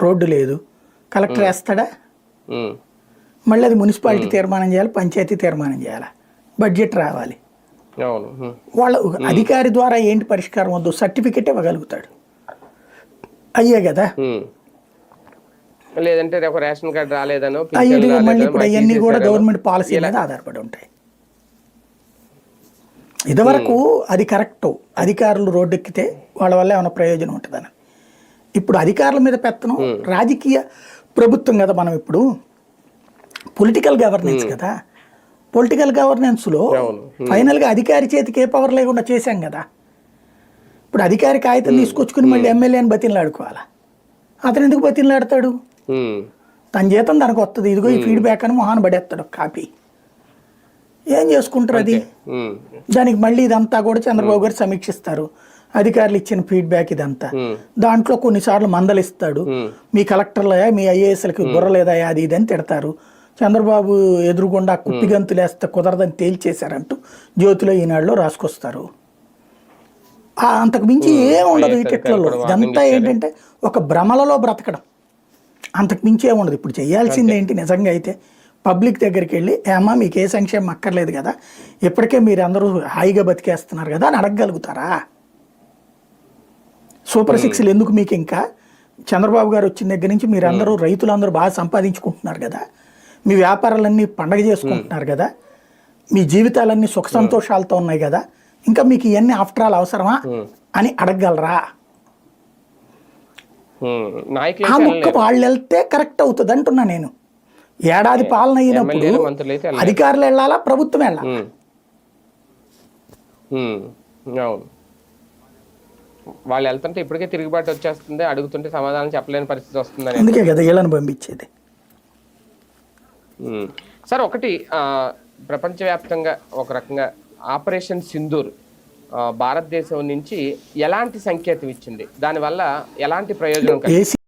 Road లేదు. Collector వేస్తాడా? మళ్ళీ అది మున్సిపాలిటీ తీర్మానం చేయాలి? పంచాయతీ తీర్మానం చేయాలి? బడ్జెట్ రావాలి. వాళ్ళ అధికారి ద్వారా ఏంటి పరిష్కారం వద్దు? సర్టిఫికెట్ ఇవ్వగలుగుతాడు. అయ్యే కదా. లేదంటే రేషన్ కార్డు రాలేదనో మళ్ళీ ఇప్పుడు అవన్నీ కూడా. గవర్నమెంట్ పాలసీ మీద ఆధారపడి ఉంటాయి. ఇదివరకు అది కరెక్ట్. అధికారులు రోడ్డెక్కితే వాళ్ళ వల్ల ఏమైనా ప్రయోజనం ఉంటుందని? ఇప్పుడు అధికారుల మీద పెత్తనం రాజకీయ ప్రభుత్వం కదా మనం ఇప్పుడు. పొలిటికల్ గవర్నెన్స్ కదా. పొలిటికల్ గవర్నెన్స్లో. ఫైనల్గా అధికారి చేతికి ఏ పవర్ లేకుండా చేశాం కదా. ఇప్పుడు అధికారి కాగితం తీసుకొచ్చుకుని మళ్ళీ ఎమ్మెల్యేని బతిన్లాడుకోవాలా అతను ఎందుకు బతిన్లాడతాడు తన జీతం తనకు వస్తుంది ఇదిగో ఈ ఫీడ్బ్యాక్ అని మొహాన్ పడేస్తాడు కాపీ ఏం చేసుకుంటారు అది? దానికి మళ్ళీ ఇదంతా కూడా చంద్రబాబు గారు సమీక్షిస్తారు. అధికారులు ఇచ్చిన ఫీడ్బ్యాక్ ఇదంతా. దాంట్లో కొన్నిసార్లు మందలిస్తాడు. మీ కలెక్టర్లయా మీ ఐఏఎస్లకి బుర్ర లేదా అది ఇది అని తిడతారు. చంద్రబాబు ఎదురుగుండా కుప్పిగంతులు వేస్తే కుదరదని తేల్చేశారంటూ జ్యోతిలో ఈనాడులో రాసుకొస్తారు. అంతకు మించి ఏం ఉండదు వికెట్లలో ఇదంతా ఏంటంటే ఒక భ్రమలలో బ్రతకడం. అంతకు మించి ఏముండదు ఇప్పుడు చేయాల్సింది ఏంటి నిజంగా అయితే పబ్లిక్ దగ్గరికి వెళ్ళి ఏమా మీకు ఏ సంక్షేమం అక్కర్లేదు కదా. ఇప్పటికే మీరు అందరూ హాయిగా బతికేస్తున్నారు కదా అని అడగగలుగుతారా? సూపర్ సిక్స్లు ఎందుకు మీకు ఇంకా? చంద్రబాబు గారు వచ్చిన దగ్గర నుంచి మీరందరూ రైతులందరూ బాగా సంపాదించుకుంటున్నారు కదా. మీ వ్యాపారాలన్నీ పండగ చేసుకుంటున్నారు కదా. మీ జీవితాలన్నీ సుఖ సంతోషాలతో ఉన్నాయి కదా. ఇంకా మీకు ఇవన్నీ ఆఫ్టర్ ఆల్ అవసరమా? అని అడగగలరా? ఆ ముక్క వాళ్ళు వెళ్తే కరెక్ట్ అవుతుంది అంటున్నా నేను. ఏడాది పాలన అయినప్పుడు. అధికారులు వెళ్ళాలా? ప్రభుత్వం వెళ్ళాలా? వాళ్ళు వెళ్తుంటే ఇప్పటికే తిరుగుబాటు వచ్చేస్తుంది అడుగుతుంటే సమాధానం చెప్పలేని పరిస్థితి వస్తుందని అందుకే కదా వీళ్ళని పంపించేది. సార్ ఒకటి ప్రపంచవ్యాప్తంగా ఒక రకంగా ఆపరేషన్ సింధూర్ భారతదేశం నుంచి ఎలాంటి సంకేతం ఇచ్చింది? దానివల్ల ఎలాంటి ప్రయోజనం